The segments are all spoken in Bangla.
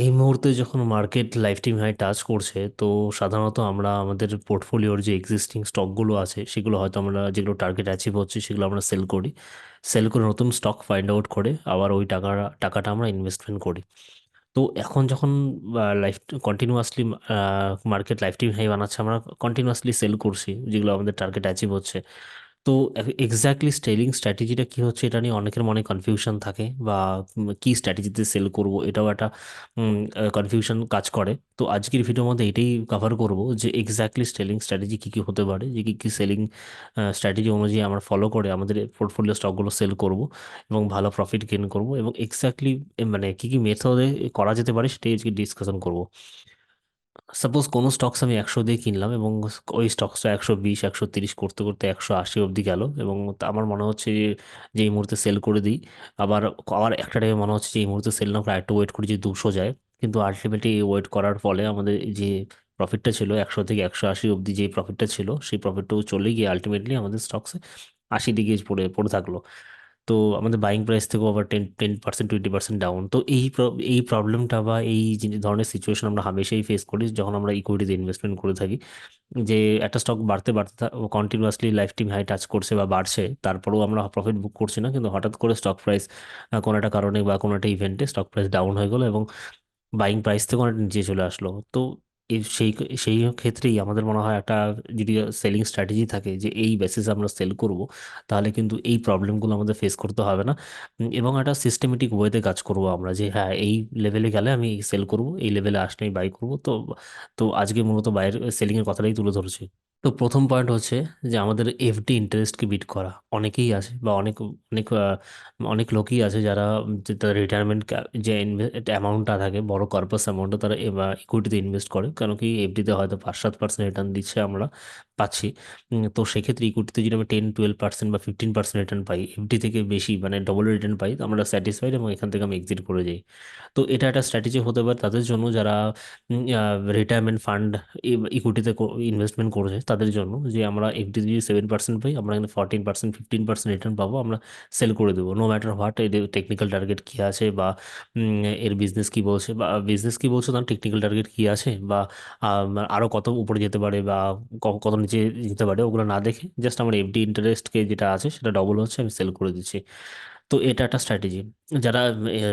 এই মুহূর্তে যখন market life time high touch করছে, তো সাধারণত আমরা আমাদের পোর্টফোলিওর যে এক্সিস্টিং স্টকগুলো আছে, সেগুলো হয়তো আমরা যেগুলো টার্গেট অ্যাচিভ হচ্ছে, সেগুলো আমরা সেল করি। সেল করে নতুন স্টক ফাইন্ড আউট করে আবার ওই টাকা, টাকাটা আমরা ইনভেস্টমেন্ট করি। তো এখন যখন life continuously market lifetime high বানাচ্ছে, আমরা কন্টিনিউয়াসলি সেল করছি, যেগুলো আমাদের টার্গেট অ্যাচিভ হচ্ছে। তো এক্স্যাক্টলি সেলিং স্ট্র্যাটেজিটা কি হচ্ছে এটা নিয়ে অনেকের মনে কনফিউশন থাকে বা কি স্ট্র্যাটেজিতে সেল করব এটাও একটা কনফিউশন কাজ করে। তো আজকের ভিডিওর মধ্যে এটাই কভার করব যে এক্স্যাক্টলি সেলিং স্ট্র্যাটেজি কী কী হতে পারে, যে কী কী সেলিং স্ট্র্যাটেজি অনুযায়ী আমরা ফলো করে আমাদের পোর্টফোলিও স্টকগুলো সেল করব এবং ভালো প্রফিট গেন করব এবং এক্স্যাক্টলি মানে কী কী মেথডে করা যেতে পারে সেটাই আজকে ডিসকাশন করব। সাপোজ কোনো স্টকস আমি একশো দিয়ে কিনলাম এবং ওই স্টকসটা একশো বিশ, একশো তিরিশ করতে করতে একশো আশি অবধি গেল এবং আমার মনে হচ্ছে যে যে এই মুহূর্তে সেল করে দিই। আবার আবার একটা টাইমে মনে হচ্ছে যে এই মুহূর্তে সেল না করে একটু ওয়েট করি যে দুশো যায়। কিন্তু আলটিমেটলি ওয়েট করার ফলে আমাদের যে প্রফিটটা ছিল একশো থেকে একশো আশি অবধি যে প্রফিটটা ছিল, সেই প্রফিটটাও চলে গিয়ে আলটিমেটলি আমাদের স্টকসে আশি দিকে পড়ে পড়ে থাকল। তো আমাদের বাইং প্রাইস থেকেও আবার ten ten percent twenty percent down তো এই এই প্রবলেমটা বা এই ধরনের সিচুয়েশন আমরা হামেশাই ফেস করি যখন আমরা ইকুইটিতে ইনভেস্টমেন্ট করে থাকি। যে একটা স্টক বাড়তে বাড়তে continuously life time high touch করছে বা বাড়ছে, তারপরেও আমরা প্রফিট বুক করছি না। কিন্তু হঠাৎ করে স্টক প্রাইস কোনো একটা কারণে বা কোনো একটা ইভেন্টে স্টক প্রাইস ডাউন হয়ে গেলো এবং বাইং প্রাইস থেকে অনেক নিচে চলে আসলো। তো সেই সেই ক্ষেত্রেই আমাদের মনে হয় একটা যদি সেলিং স্ট্র্যাটেজি থাকে যে এই বেসিসে আমরা সেল করব, তাহলে কিন্তু এই প্রবলেমগুলো আমাদের ফেস করতে হবে না। এবং একটা সিস্টেমেটিক ওয়েতে কাজ করব আমরা যে হ্যাঁ এই লেভেলে গেলে আমি সেল করব, এই লেভেলে আসলে আমি বাই করব। তো তো আজকে মূলত বাইরের সেলিংয়ের কথাটাই তুলে ধরছি। তো প্রথম পয়েন্ট হচ্ছে যে আমাদের এফডি ইন্টারেস্টকে বিট করা। অনেকেই আছে বা অনেক অনেক অনেক লোকই আছে যারা যে তাদের রিটায়ারমেন্ট যে অ্যামাউন্টটা থাকে, বড় কর্পাস অ্যামাউন্টটা তারা ইকুইটিতে ইনভেস্ট করে। কেন কি এফডিতে হয়তো পাঁচ সাত পার্সেন্ট রিটার্ন দিচ্ছে আমরা। পাচ্ছি। তো সেক্ষেত্রে ইকুইটিতে যদি আমরা টেন টুয়েলভ পার্সেন্ট বা ফিফটিন পার্সেন্ট রিটার্ন পাই এফডি থেকে বেশি মানে ডবল রিটার্ন পাই, তো আমরা স্যাটিসফাইড এবং এখান থেকে আমি এক্সিট করে যাই। তো এটা একটা স্ট্র্যাটেজি হতে পারে। তাদের জন্য যারা রিটায়ারমেন্ট ফান্ড ইকুইটিতে ইনভেস্টমেন্ট করেছে, তাদের জন্য যে আমরা এফডি যদি সেভেন পার্সেন্ট পাই, আমরা এখানে fourteen percent fifteen percent return পাবো, আমরা সেল করে দেবো। নো ম্যাটার হোয়াট এদের টেকনিক্যাল টার্গেট কী আছে বা এর বিজনেস কী বলছে বা বিজনেস কী বলছে, তার টেকনিক্যাল টার্গেট কী আছে বা আরও কত উপরে যেতে পারে বা কত নিচে যেতে পারে, ওগুলো না দেখে জাস্ট আমার এফডি ইন্টারেস্টকে যেটা আছে সেটা ডবল হচ্ছে, আমি সেল করে দিচ্ছি। তো এটা একটা স্ট্র্যাটেজি যারা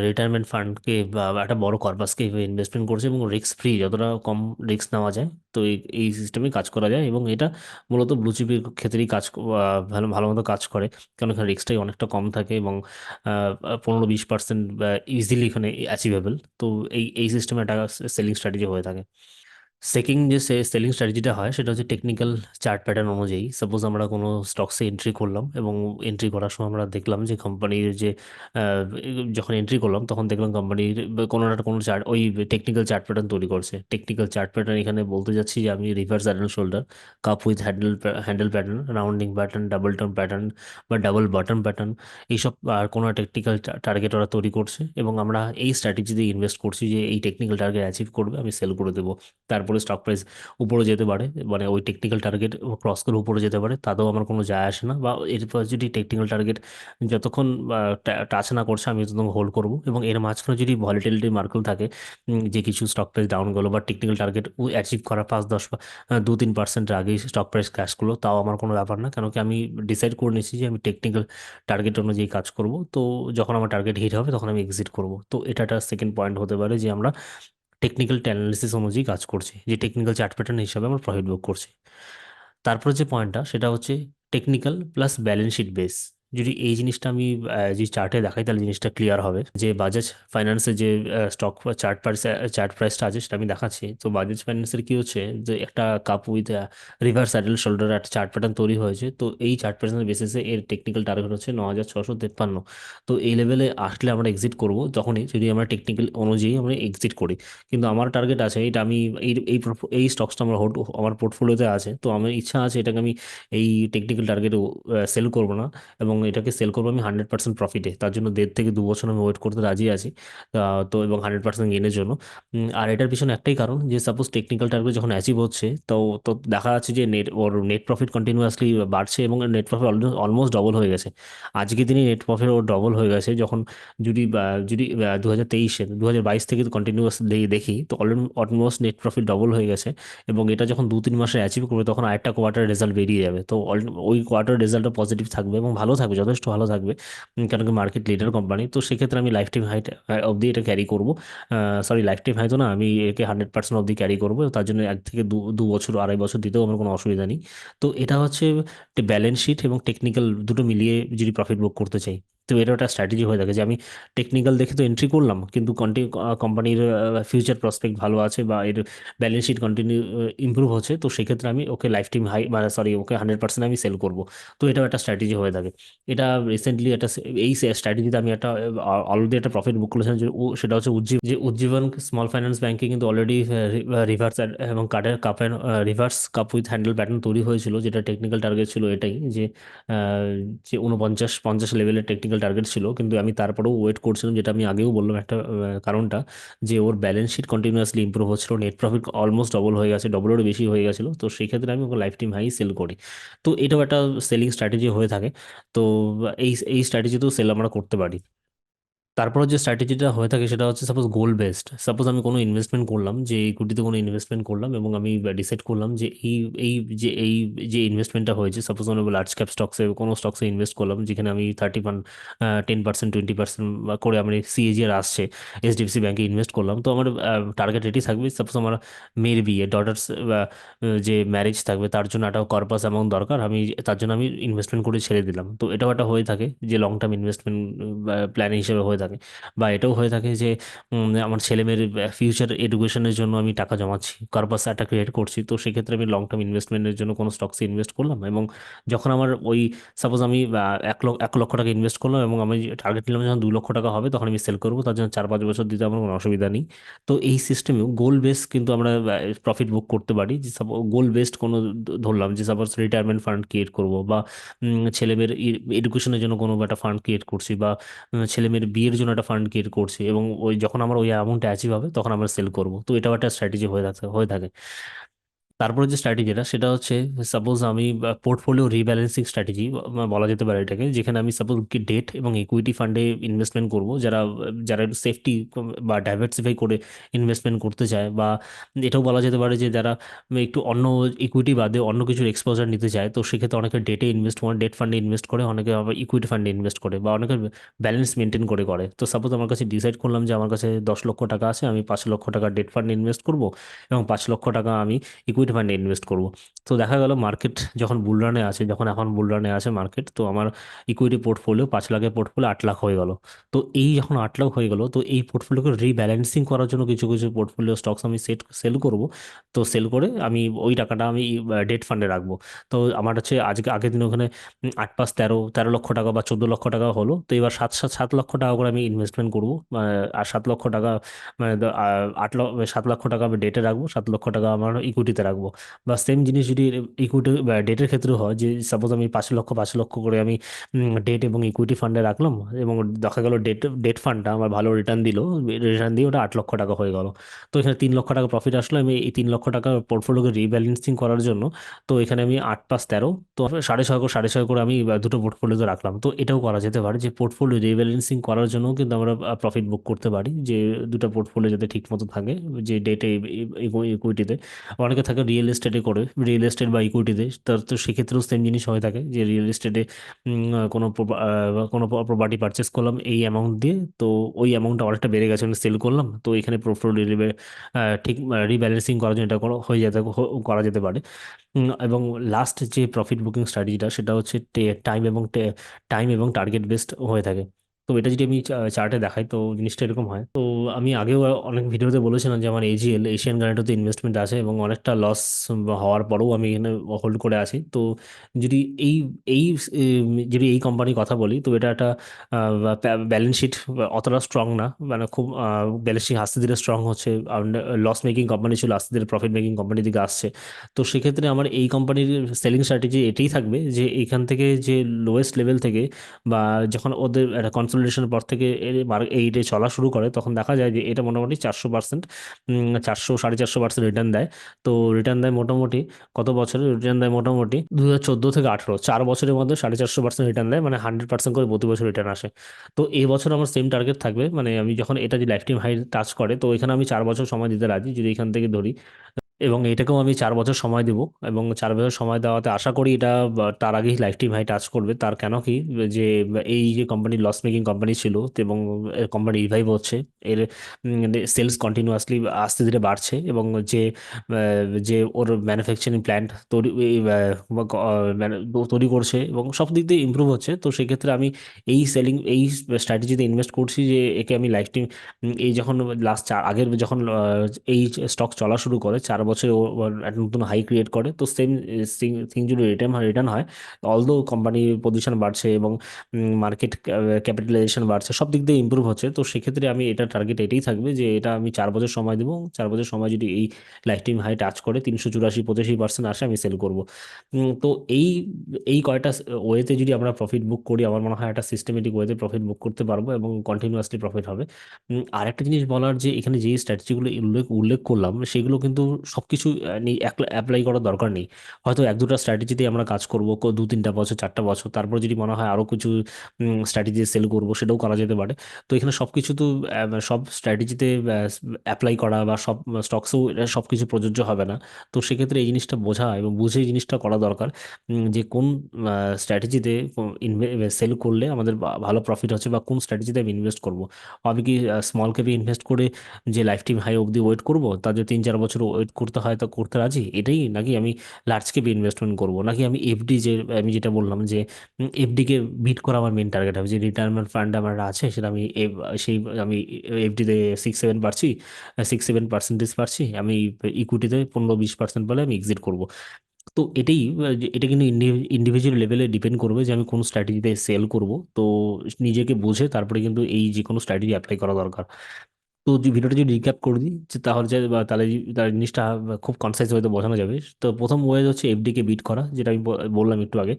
রিটায়ারমেন্ট ফান্ডকে বা একটা বড় কর্পাসকে ইনভেস্টমেন্ট করছে এবং রিস্ক ফ্রি যতটা কম রিস্ক নেওয়া যায়, তো এই সিস্টেমে কাজ করা যায় এবং এটা মূলত ব্লু চিপের ক্ষেত্রেই কাজ ভালো ভালো মতো কাজ করে। কারণ এখানে রিস্কটাই অনেকটা কম থাকে এবং পনেরো বিশ পার্সেন্ট ইজিলি এখানে অ্যাচিভেবল তো এই এই সিস্টেমে একটা সেলিং স্ট্র্যাটেজি হয়ে থাকে। সেকেন্ড যে সেলিং স্ট্র্যাটেজিটা হয়, সেটা হচ্ছে টেকনিক্যাল চার্ট প্যাটার্ন অনুযায়ী। সাপোজ আমরা কোনো স্টকসে এন্ট্রি করলাম এবং এন্ট্রি করার সময় আমরা দেখলাম যে কোম্পানির যে যখন এন্ট্রি করলাম, তখন দেখলাম কোম্পানির কোনো না কোনো চার্ট ওই টেকনিক্যাল চার্ট প্যাটার্ন তৈরি করছে। টেকনিক্যাল চার্ট প্যাটার্ন এখানে বলতে যাচ্ছি যে আমি reverse hand shoulder cup with handle handle pattern rounding pattern double turn pattern বা ডাবল বটম প্যাটার্ন এইসব আর কোনো টেকনিক্যাল টার্গেট ওরা তৈরি করছে এবং আমরা এই স্ট্র্যাটেজি দিয়ে ইনভেস্ট করছি যে এই টেকনিক্যাল টার্গেট অ্যাচিভ করবে, আমি সেল করে দেবো। তারপরে স্টক প্রাইস উপরে যেতে পারে মানে ওই টেকনিক্যাল টার্গেট ক্রস করে উপরে যেতে পারে, তাতেও আমার কোনো যায় আসে না। বা এরপর যদি টেকনিক্যাল টার্গেট যতক্ষণ টাচ না করছে, আমি ততক্ষণ হোল্ড করব। এবং এর মাঝখানে যদি ভলিটিলিটি মার্কেল থাকে যে কিছু স্টক প্রাইস ডাউন গেলো বা টেকনিক্যাল টার্গেট অ্যাচিভ করা পাঁচ, দশ দু, তিন পার্সেন্ট আগেই স্টক প্রাইস ক্র্যাশ করল, তাও আমার কোনো ব্যাপার না। কেন কি আমি ডিসাইড করে নিয়েছি যে আমি টেকনিক্যাল টার্গেট অনুযায়ী কাজ করব। তো যখন আমার টার্গেট হিট হবে, তখন আমি এক্সিট করব। তো এটা একটা সেকেন্ড পয়েন্ট হতে পারে যে আমরা টেকনিক্যাল অ্যানালিসিস অনুযায়ী কাজ করছে, যে টেকনিক্যাল চার্ট প্যাটার্ন হিসাবে আমার প্রফিট বুক করছে। তারপরে যে পয়েন্টটা সেটা হচ্ছে technical plus balance sheet base যদি এই জিনিসটা আমি যে চার্টে দেখাই, তাহলে জিনিসটা ক্লিয়ার হবে। যে বাজাজ ফাইন্যান্সের যে স্টক চার্ট প্রাইস চার্ট প্রাইসটা আছে, সেটা আমি দেখাচ্ছি। তো বাজাজ ফাইন্যান্সের কি হচ্ছে, যে একটা cup with river saddle shoulder একটা চার্ট প্যাটার্ন তৈরি হয়েছে। তো এই চার্ট প্যাটার্নের বেসিসে এর টেকনিক্যাল টার্গেট হচ্ছে ন হাজার ছশো তেপ্পান্ন। তো এই লেভেলে আসলে আমরা এক্সিট করব তখনই যদি আমরা টেকনিক্যাল অনুযায়ী আমরা এক্সিট করি। কিন্তু আমার টার্গেট আছে, এটা আমি এই এই এই স্টকসটা আমার আমার পোর্টফোলিওতে আছে। তো আমার ইচ্ছা আছে এটাকে আমি এই টেকনিক্যাল টার্গেটে সেল করব না। এবং এটাকে সেল করব আমি হান্ড্রেড পার্সেন্ট প্রফিটে তার জন্য দেড় থেকে দু বছর আমি ওয়েট করতে রাজি আছি। তো এবং হান্ড্রেড পার্সেন্ট গেনের জন্য। আর এটার পিছনে একটাই কারণ যে সাপোজ টেকনিক্যাল টার্গেট যখন অ্যাচিভ হচ্ছে, তো তো দেখা যাচ্ছে যে নেট ওর নেট প্রফিট কন্টিনিউয়াসলি বাড়ছে এবং নেট প্রফিট অলমোস্ট ডবল হয়ে গেছে। আজকের দিনে নেট প্রফিট ওর ডবল হয়ে গেছে। যখন যদি যদি দু হাজার তেইশে দু হাজার বাইশ থেকে কন্টিনিউয়াস দেখি, তো অলমোস্ট নেট প্রফিট ডবল হয়ে গেছে। এবং এটা যখন দু তিন মাসে অ্যাচিভ করবে, তখন আরেকটা কোয়ার্টার রেজাল্ট বেরিয়ে যাবে। তো ওই কোয়ার্টার রেজাল্টটা পজিটিভ থাকবে এবং ভালো থাকবে। যথেষ্ট ভালো থাকবে। কেন কারণ কি মার্কেট লিডার কোম্পানি তো সেক্ষেত্রে আমি লাইফ টাইম হাইট অবধি এটা ক্যারি করব। সরি লাইফ টাইম হাই তো না, আমি একে হান্ড্রেড পার্সেন্ট অবধি ক্যারি করব। তার জন্য এক থেকে দু দু বছর, আড়াই বছর দিতেও আমার কোনো অসুবিধা নেই। তো এটা হচ্ছে ব্যালেন্স শিট এবং টেকনিক্যাল দুটো মিলিয়ে যদি প্রফিট বুক করতে চাই। তো এটা একটা স্ট্র্যাটেজি হয়ে থাকে যে আমি টেকনিক্যাল দেখে তো এন্ট্রি করলাম, কিন্তু কন্টি কোম্পানির ফিউচার প্রসপেক্ট ভালো আছে বা এর ব্যালেন্স শিট কন্টিনিউ ইমপ্রুভ হচ্ছে, তো সেক্ষেত্রে আমি ওকে লাইফ টাইম হাই মানে সরি ওকে হান্ড্রেড পার্সেন্ট আমি সেল করব। তো এটাও একটা স্ট্র্যাটেজি হয়ে থাকে। এটা রিসেন্টলি একটা এই স্ট্র্যাটেজিতে আমি একটা অলরেডি একটা প্রফিট বুক করেছিলাম যে সেটা হচ্ছে উজ্জীব, যে উজ্জীবন স্মল ফাইন্যান্স ব্যাংকে কিন্তু অলরেডি রিভার্স এবং কার্ডের cup reverse cup with handle pattern তৈরি হয়েছিল, যেটা টেকনিক্যাল টার্গেট ছিল এটাই, যে যে উনপঞ্চাশ পঞ্চাশ লেভেলের টেকনিক্যাল টার্গেট ছিল, কিন্তু আমি তারপরেও ওয়েট করছিলাম, যেটা আমি আগেও বললাম একটা কারণটা যে ওর ব্যালেন্স শিট কন্টিনিউয়াসলি ইম্প্রুভ হচ্ছিল নেট প্রফিট অলমোস্ট ডবল হয়ে গেছে ডবল ডবলেরও বেশি হয়ে গেছিল, তো সেই ক্ষেত্রে আমি ওকে লাইফ টাইম হাই সেল করি। তো এটাও একটা সেলিং স্ট্র্যাটেজি হয়ে থাকে, তো এই এই স্ট্র্যাটেজিতেও সেল আমরা করতে পারি। তারপর যে স্ট্র্যাটেজিটা হয়ে থাকে সেটা হচ্ছে সাপোজ গোল বেসড সাপোজ আমি কোনো ইনভেস্টমেন্ট করলাম, যে ইকুইটিতে কোনো ইনভেস্টমেন্ট করলাম এবং আমি ডিসাইড করলাম যে এই এই, যে এই, যে ইনভেস্টমেন্টটা হয়েছে সাপোজ আমি লার্জ ক্যাপ স্টকসে কোনো স্টকসে ইনভেস্ট করলাম, যেখানে আমি থার্টি পান টেন পার্সেন্ট টোয়েন্টি পার্সেন্ট করে আমার সিএজিআর আসছে এইচডিএফসি ব্যাংকে ইনভেস্ট করলাম। তো আমার টার্গেট এটি থাকবে সাপোজ আমার মেয়ের বিয়ে ডটার্স যে ম্যারেজ থাকবে, তার জন্য একটা কর্পাস অ্যামাউন্ট দরকার, আমি তার জন্য আমি ইনভেস্টমেন্ট করে ছেড়ে দিলাম। তো এটাও একটা হয়ে থাকে, যে লং টার্ম ইনভেস্টমেন্ট প্ল্যান হিসেবে হয়ে থাকে। বা এটাও হয়ে থাকে যে আমার ছেলেমেয়ের ফিউচার এডুকেশনের জন্য আমি টাকা জমাচ্ছি কর্পাস একটা ক্রিয়েট করছি। তো সেক্ষেত্রে আমি লং টার্ম ইনভেস্টমেন্টের জন্য কোনো স্টকসে ইনভেস্ট করলাম এবং যখন আমার ওই সাপোজ আমি এক লক্ষ এক লক্ষ টাকা ইনভেস্ট করলাম এবং আমি টার্গেট নিলাম যখন দু লক্ষ টাকা হবে, তখন আমি সেল করব। তার জন্য চার পাঁচ বছর দিতে আমার কোনো অসুবিধা নেই। তো এই সিস্টেমেও গোল বেস কিন্তু আমরা প্রফিট বুক করতে পারি। যে গোল বেসড কোনো ধরলাম যে সাপোজ রিটায়ারমেন্ট ফান্ড ক্রিয়েট করব বা ছেলেমেয়ের এডুকেশনের জন্য কোনো একটা ফান্ড ক্রিয়েট করছি বা ছেলেমেয়ের বিয়ের জন্য একটা ফান্ড ক্রিয়েট করছি এবং ওই যখন আমার ওই অ্যামাউন্টটা অ্যাচিভ হবে, তখন আমরা সেল করব। তো এটাও একটা স্ট্র্যাটেজি হয়ে থাকে হয়ে থাকে। তারপরে যে স্ট্র্যাটেজিটা সেটা হচ্ছে সাপোজ আমি পোর্টফোলিও রিব্যালেন্সিং স্ট্র্যাটেজি বলা যেতে পারে এটাকে, যেখানে আমি সাপোজ কি ডেট এবং ইকুইটি ফান্ডে ইনভেস্টমেন্ট করব, যারা যারা সেফটি বা ডাইভার্সিফাই করে ইনভেস্টমেন্ট করতে চায়, বা এটাও বলা যেতে পারে যে যারা একটু অন্য ইকুইটি বাদে অন্য কিছুর এক্সপোজার নিতে চায়, তো সেক্ষেত্রে অনেকে ডেটে ইনভেস্ট করে ডেট ফান্ডে ইনভেস্ট করে, অনেকে আবার ইকুইটি ফান্ডে ইনভেস্ট করে, বা অনেকে ব্যালেন্স মেনটেন করে করে। তো সাপোজ আমার কাছে ডিসাইড করলাম যে আমার কাছে দশ লক্ষ টাকা আছে, আমি পাঁচ লক্ষ টাকা ডেট ফান্ডে ইনভেস্ট করব, এবং পাঁচ লক্ষ টাকা আমি ইকুইটি ফান্ডে ইনভেস্ট করব। তো দেখা গেল মার্কেট যখন বুল রানে আছে, যখন এখন বুল রানে আছে মার্কেট তো আমার ইকুইটি পোর্টফোলিও পাঁচ লাখের পোর্টফোলিও আট লাখ হয়ে গেল। তো এই যখন আট লাখ হয়ে গেল, তো এই পোর্টফোলিওকে রিব্যালেন্সিং করার জন্য কিছু কিছু পোর্টফোলিও স্টকস আমি সেট সেল করব। তো সেল করে আমি ওই টাকাটা আমি ডেট ফান্ডে রাখব। তো আমার হচ্ছে আজকে, আগের দিন ওখানে আট পাঁচ তেরো তেরো লক্ষ টাকা বা চোদ্দ লক্ষ টাকা হলো। তো এবার সাত সাত সাত লক্ষ টাকা করে আমি ইনভেস্টমেন্ট করব আর সাত লক্ষ টাকা মানে আট লক্ষ সাত লক্ষ টাকা আমি ডেটে রাখব, সাত লক্ষ টাকা আমার ইকুইটিতে রাখব। বা সেম জিনিস যদি ইকুইটি ডেটের ক্ষেত্রে হয়, যে সাপোজ আমি পাঁচ লক্ষ পাঁচ লক্ষ করে আমি ডেট এবং ইকুইটি ফান্ডে রাখলাম, এবং দেখা গেল ডেট ডেট ফান্ডটা আমার ভালো রিটার্ন দিল রিটার্ন দিয়ে ওটা আট লক্ষ টাকা হয়ে গেল। তো এখানে তিন লক্ষ টাকা প্রফিট আসলো, আমি এই তিন লক্ষ টাকা পোর্টফোলিওকে রিব্যালেন্সিং করার জন্য, তো এখানে আমি আট পাঁচ তেরো, তো সাড়ে ছয় করে, সাড়ে ছয় করে আমি দুটো পোর্টফোলিওতে রাখলাম। তো এটাও করা যেতে পারে যে পোর্টফোলিও রিব্যালেন্সিং করার জন্য কিন্তু আমরা প্রফিট বুক করতে পারি, যে দুটো পোর্টফোলিও যাতে ঠিক মতো থাকে, যে ডেটে ইকুইটিতে অনেকে থাকে রিয়েল এস্টেটে করে রিয়েল এস্টেট বা ইকুইটিতে তার তো সেক্ষেত্রেও সেম জিনিস হয়ে থাকে যে রিয়েল এস্টেটে কোনো কোনো প্রপার্টি পারচেস করলাম, এই অ্যামাউন্ট দিয়ে, তো ওই অ্যামাউন্টটা অনেকটা বেড়ে গেছে, আমি সেল করলাম, তো এখানে পোর্টফোলিও ঠিক রিব্যালেন্সিং করার জন্য এটা হয়ে যেতে করা যেতে পারে। এবং লাস্ট যে প্রফিট বুকিং স্ট্র্যাটেজিটা সেটা হচ্ছে টাইম এবং টাইম এবং টার্গেট বেসড হয়ে থাকে। তো এটা যদি আমি চার্টে দেখাই, তো জিনিসটা এরকম হয়। তো আমি আগেও অনেক ভিডিওতে বলেছিলাম যে আমার এজিএল এশিয়ান গ্রানেটোতে ইনভেস্টমেন্ট আছে এবং অনেকটা লস হওয়ার পরেও আমি এখানে হোল্ড করে আছি। তো যদি এই এই যদি এই কোম্পানির কথা বলি, তো এটা একটা ব্যালেন্স শিট অতটা স্ট্রং না। মানে খুব ব্যালেন্স শিট আস্তে ধীরে স্ট্রং হচ্ছে। লস মেকিং কোম্পানি ছিল, আস্তে ধীরে প্রফিট মেকিং কোম্পানির দিকে আসছে। তো সেক্ষেত্রে আমার এই কোম্পানির সেলিং স্ট্র্যাটেজি এটাই থাকবে যে এখান থেকে যে লোয়েস্ট লেভেল থেকে বা যখন ওদের একটা কনসলিডেশনের পর থেকে এই রে চলা শুরু করে, তখন দেখা যায় যে এটা মোটামুটি চারশো পার্সেন্ট চারশো, সাড়ে চারশো পার্সেন্ট রিটার্ন দেয়। তো রিটার্ন দেয় মোটামুটি কত বছরে রিটার্ন দেয় মোটামুটি দু হাজার চোদ্দ থেকে আঠেরো। চার বছরের মধ্যে সাড়ে চারশো পার্সেন্ট রিটার্ন দেয় মানে হান্ড্রেড পার্সেন্ট করে প্রতি বছর রিটার্ন আসে। তো এই বছর আমার সেম টার্গেট থাকবে মানে আমি যখন এটা যে লাইফ টাইম হাই টাচ করে, তো এখানে আমি চার বছর সময় দিতে রাজি, যদি এখান থেকে ধরি। এবং এটাকেও আমি চার বছর সময় দেব। এবং চার বছর সময় দেওয়াতে আশা করি এটা তার আগেই লাইফ টাইম হাই টাচ করবে। তার কেন কি? যে এই যে কোম্পানি লস মেকিং কোম্পানি ছিল এবং কোম্পানি রিভাইভ হচ্ছে, এর সেলস কন্টিনিউয়াসলি আস্তে ধীরে বাড়ছে এবং যে যে ওর ম্যানুফ্যাকচারিং প্ল্যান্ট তৈরি মানে তৈরি করছে এবং সব দিক দিয়ে ইমপ্রুভ হচ্ছে। তো সেক্ষেত্রে আমি এই সেলিং এই স্ট্র্যাটেজিতে ইনভেস্ট করছি যে একে আমি লাইফ টাইম এই যখন লাস্ট চার আগের যখন এই স্টক চলা শুরু করে, চার বছরে ও একটা নতুন হাই ক্রিয়েট করে। তো সেম থিং যদি রিটার্ন রিটার্ন হয় অলদো কোম্পানি পজিশন বাড়ছে এবং মার্কেট ক্যাপিটালাইজেশন বাড়ছে, সব দিক দিয়ে ইমপ্রুভ হচ্ছে, তো সেক্ষেত্রে আমি এটা টার্গেট এটাই থাকবে যে এটা আমি চার বছর সময় দেবো। চার বছর সময় যদি এই লাইফ টাইম হাই টাচ করে, তিনশো চুরাশি, পঁচাশি পার্সেন্ট আসে, আমি সেল করব। তো এই এই কয়টা ওয়েতে যদি আমরা প্রফিট বুক করি, আমার মনে হয় একটা সিস্টেমেটিক ওয়েতে প্রফিট বুক করতে পারব এবং কন্টিনিউয়াসলি প্রফিট হবে। আর একটা জিনিস বলার যে এখানে যে স্ট্র্যাটেজিগুলো উল্লেখ উল্লেখ করলাম, সেগুলো কিন্তু সবকিছু অ্যাপ্লাই করার দরকার নেই। হয়তো এক, দুটো স্ট্র্যাটেজিতে আমরা কাজ করব দু, তিনটা বছর, চারটা বছর, তারপর যদি মনে হয় আরও কিছু স্ট্র্যাটেজি সেল করব, সেটাও করা যেতে পারে। তো এখানে সব কিছু তো সব স্ট্র্যাটেজিতে অ্যাপ্লাই করা বা সব স্টকসেও সব কিছু প্রযোজ্য হবে না। তো সেক্ষেত্রে এই জিনিসটা বোঝা এবং বুঝে এই জিনিসটা করা দরকার যে কোন স্ট্র্যাটেজিতে সেল করলে আমাদের ভালো প্রফিট হচ্ছে বা কোন স্ট্র্যাটেজিতে আমি ইনভেস্ট করব। আমি কি স্মল ক্যাপে ইনভেস্ট করে যে লাইফ টাইম হাই অবধি ওয়েট করব? তার তিন, চার বছর ওয়েট করতে হয় তা করতে রাজি? এটাই নাকি আমি লার্জ ক্যাপে ইনভেস্টমেন্ট করব? নাকি আমি এফডি যে, আমি যেটা বললাম যে এফডিকে বিট করা আমার মেন টার্গেট হবে? যে রিটায়ারমেন্ট ফান্ড আমার আছে, সেটা আমি সেই, আমি এফডিতে সিক্স সেভেন পারছি সিক্স সেভেন পার্সেন্টেজ পারছি, আমি ইকুইটিতে পনেরো, বিশ পার্সেন্ট বলে আমি এক্সিট করব। তো এটাই, এটা কিন্তু ইন্ডিভিজুয়াল লেভেলে ডিপেন্ড করবে যে আমি কোন স্ট্র্যাটেজিতে সেল করব। তো নিজেকে বুঝে তারপরে কিন্তু এই যে কোনো স্ট্র্যাটেজি অ্যাপ্লাই করা দরকার। তো ভিডিওটা যদি রিক্যাপ করে দিই, যে তাহলে যে তাহলে তার জিনিসটা খুব কনসাইজ হয়তো বোঝানো যাবে। তো প্রথম ওয়েজ হচ্ছে এফডিকে বিট করা, যেটা আমি বললাম একটু আগে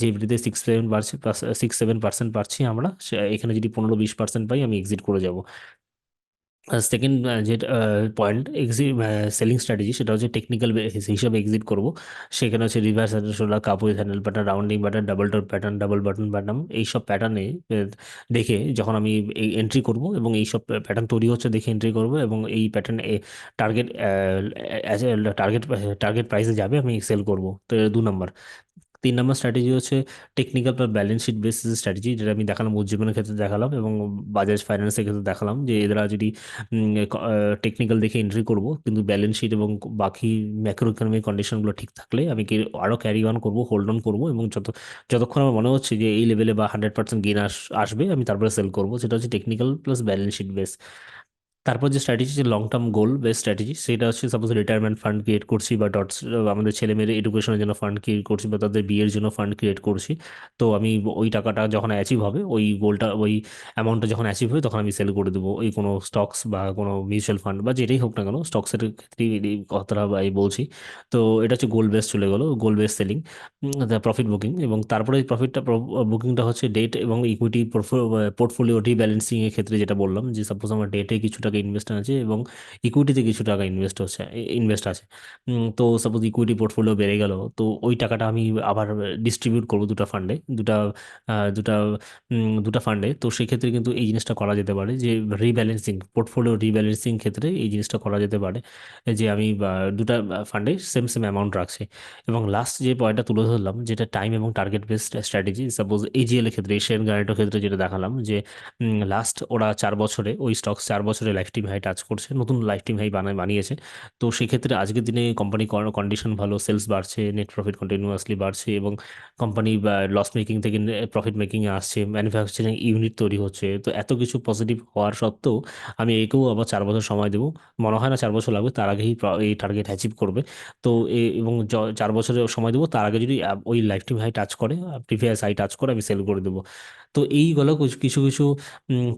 যে এফডিতে six seven percent six seven percent পাচ্ছি আমরা এখানে যদি পনেরো বিশ পার্সেন্ট পাই, আমি এক্সিট করে যাব। সেকেন্ড যে পয়েন্ট এক্সিট সেলিং স্ট্র্যাটেজি সেটা হচ্ছে টেকনিক্যাল হিসাবে এক্সিট করব। সেখানে হচ্ছে reverse solar cup with handle pattern rounding pattern double dot pattern double button pattern এইসব প্যাটার্নে দেখে যখন আমি এই এন্ট্রি করব এবং এইসব প্যাটার্ন তৈরি হচ্ছে দেখে এন্ট্রি করব এবং এই প্যাটার্ন টার্গেট টার্গেট টার্গেট প্রাইসে যাবে, আমি সেল করব। তো দু নম্বর তিন নম্বর স্ট্র্যাটেজি হচ্ছে টেকনিক্যাল বা ব্যালেন্স শিট বেসিস স্ট্র্যাটেজি যেটা আমি দেখালাম উজ্জীবনের ক্ষেত্রে দেখালাম এবং বাজাজ ফাইন্যান্সের ক্ষেত্রে দেখালাম যে এরা যদি টেকনিক্যাল দেখে এন্ট্রি করব কিন্তু ব্যালেন্স শিট এবং বাকি ম্যাক্রো ইকোনমিক কন্ডিশনগুলো ঠিক থাকলে আমি কি আরও ক্যারি অন করব হোল্ড অন করব এবং যত, যতক্ষণ আমার মনে হচ্ছে যে এই লেভেলে বা হান্ড্রেড পার্সেন্ট গেন আস, আসবে আমি তারপরে সেল করব। সেটা হচ্ছে technical plus balance sheet base তারপর যে স্ট্র্যাটেজি যে long term goal base strategy সেটা হচ্ছে সাপোজ রিটায়ারমেন্ট ফান্ড ক্রিয়েট করছি বা ডটস আমাদের ছেলে মেয়ের এডুকেশনের জন্য ফান্ড ক্রিয়েট করছি বা তাদের বিয়ের জন্য ফান্ড ক্রিয়েট করছি। তো আমি ওই টাকাটা যখন অ্যাচিভ হবে, ওই গোলটা ওই অ্যামাউন্টটা যখন অ্যাচিভ হবে, তখন আমি সেল করে দেবো। ওই কোনো স্টকস বা কোনো মিউচুয়াল ফান্ড বা যেটাই হোক না কেন স্টকসের ক্ষেত্রেই এই কথাটা আমি বলছি। তো এটা হচ্ছে গোল বেস চলে গেলো goal base selling profit booking এবং তারপরে প্রফিটটা বুকিংটা হচ্ছে ডেট এবং ইকুইটি পোর্টফোলিও রিব্যালেন্সিং এর ক্ষেত্রে যেটা বললাম, যে সাপোজ আমার ডেটে কিছু টাকা ইনভেস্ট আছে এবং ইকুইটিতে কিছু টাকা ইনভেস্ট হচ্ছে ইনভেস্ট আছে। তো সাপোজ ইকুইটি পোর্টফোলিও বেড়ে গেল, তো ওই টাকাটা আমি আবার ডিস্ট্রিবিউট করব দুটো ফান্ডে দুটা দুটা দুটা ফান্ডে তো সেক্ষেত্রে কিন্তু এই জিনিসটা করা যেতে পারে যে রিব্যালেন্সিং পোর্টফোলিও রিব্যালেন্সিং ক্ষেত্রে এই জিনিসটা করা যেতে পারে যে আমি দুটা ফান্ডে সেম সেম অ্যামাউন্ট রাখছি। এবং লাস্ট যে পয়েন্টটা তুলে ধরলাম যেটা টাইম এবং target based strategy suppose AGL এর ক্ষেত্রে এশিয়ান গ্রানেটের ক্ষেত্রে যেটা দেখালাম যে লাস্ট ওরা চার বছরে, ওই স্টক চার বছরে লাইফ টাইম হাই টাচ করছে, নতুন লাইফ টাইম হাই বানায় বানিয়েছে। তো সেক্ষেত্রে আজকের দিনে কোম্পানি কন্ডিশন ভালো সেলস বাড়ছে নেট প্রফিট কন্টিনিউয়াসলি বাড়ছে এবং কোম্পানি লস মেকিং থেকে প্রফিট মেকিংয়ে আসছে ম্যানুফ্যাকচারিং ইউনিট তৈরি হচ্ছে। তো এত কিছু পজিটিভ হওয়ার সত্ত্বেও আমি একেও আবার চার বছর সময় দেবো। মনে হয় না চার বছর লাগবে, তার আগেই এই টার্গেট অ্যাচিভ করবে। তো এবং চার বছরের সময় দেবো, তার আগে যদি ওই লাইফ টাইম হাই টাচ করে প্রিভিয়াস হাই টাচ করে আমি সেল করে দেবো। তো এই গেলো কিছু কিছু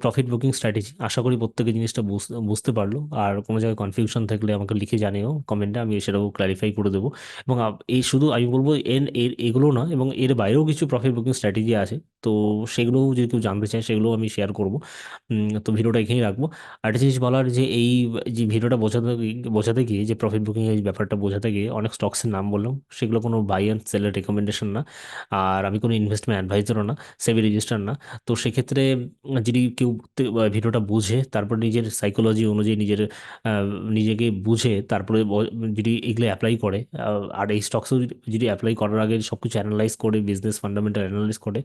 প্রফিট বুকিং স্ট্র্যাটেজি আশা করি প্রত্যেকে জিনিসটা বুঝ- বুঝতে পারল। আর কোনো জায়গায় কনফিউশন থাকলে আমাকে লিখে জানিও কমেন্টে আমি সেটাও ক্লারিফাই করে দেবো। এবং এই শুধু আমি বলব, এন, এর, এগুলো না, এবং এর বাইরেও কিছু প্রফিট বুকিং স্ট্র্যাটেজি আছে। তো সেগুলোও যদি কেউ জানতে চায় সেগুলো আমি শেয়ার করব। তো ভিডিওটা এখানেই রাখব। আরেকটা জিনিস বলার যে এই যে ভিডিওটা বোঝাতে বোঝাতে গিয়ে, যে প্রফিট বুকিং এই ব্যাপারটা বোঝাতে গিয়ে, অনেক স্টকসের নাম বললাম, সেগুলো কোনো বাই অ্যান্ড সেলের রেকমেন্ডেশন না। আর আমি কোনো ইনভেস্টমেন্ট অ্যাডভাইজারও না সেবি রেজিস্টার না। তো সেক্ষেত্রে যদি কেউ ভিডিওটা বুঝে, তারপর নিজের সাইকোলজি অনুযায়ী নিজের নিজেকে বুঝে, তারপরে যদি এগুলো অ্যাপ্লাই করে আর এই স্টকসও যদি অ্যাপ্লাই করার আগে সব কিছু অ্যানালাইজ করে বিজনেস ফান্ডামেন্টাল অ্যানালাইজ করে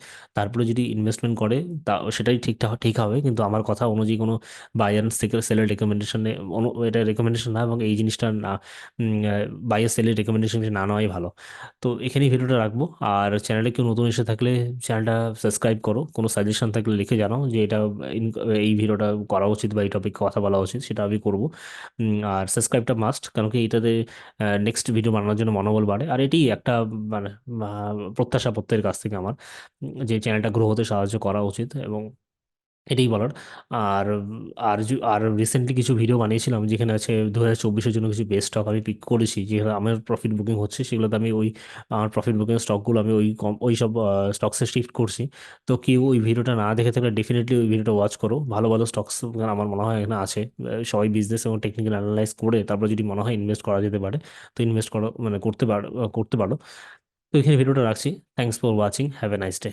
তারপরে যদি ইনভেস্টমেন্ট করে, তা সেটাই ঠিকঠাক ঠিক হবে। কিন্তু আমার কথা অনুযায়ী কোনো বায়ার সেলের রেকমেন্ডেশনে এটা রেকমেন্ডেশন না এবং এই জিনিসটা না বায়ার সেলের রেকমেন্ডেশন না নেওয়াই ভালো। তো এখানেই ভিডিওটা রাখব। আর চ্যানেলে কেউ নতুন এসে থাকলে চ্যানেলটা সাবস্ক্রাইব করো। কোনো সাজেশন থাকলে লিখে জানাও যে এটা এই ভিডিওটা করা উচিত বা এই টপিক কথা বলা উচিত, সেটা আমি করব। আর সাবস্ক্রাইবটা মাস্ট কারণ কি এটাতে নেক্সট ভিডিও বানানোর জন্য মনোবল বাড়ে। আর এটি একটা মানে প্রত্যাশা প্রত্যেকের কাছ থেকে আমার, যে যে চ্যানেলটা গ্রো হতে সাহায্য করা উচিত এবং এটাই বলার। আর আর আর রিসেন্টলি কিছু ভিডিও বানিয়েছিলাম যেখানে আছে দু হাজার চব্বিশের জন্য কিছু বেস্ট স্টক আমি পিক করেছি যেগুলো আমার প্রফিট বুকিং হচ্ছে সেগুলোতে আমি ওই, আমার প্রফিট বুকিং স্টকগুলো আমি ওই কম, ওই সব স্টকসে শিফট করছি। তো কেউ ওই ভিডিওটা না দেখে থাকলে ডেফিনেটলি ওই ভিডিওটা ওয়াচ করো। ভালো ভালো স্টকস আমার মনে হয় এখানে আছে সবাই বিজনেস এবং টেকনিক্যাল অ্যানালাইজ করে তারপর যদি মনে হয় ইনভেস্ট করা যেতে পারে, তো ইনভেস্ট করো মানে করতে পারো করতে পারো। তো এখানে ভিডিওটা রাখছি। Thanks for watching have a nice day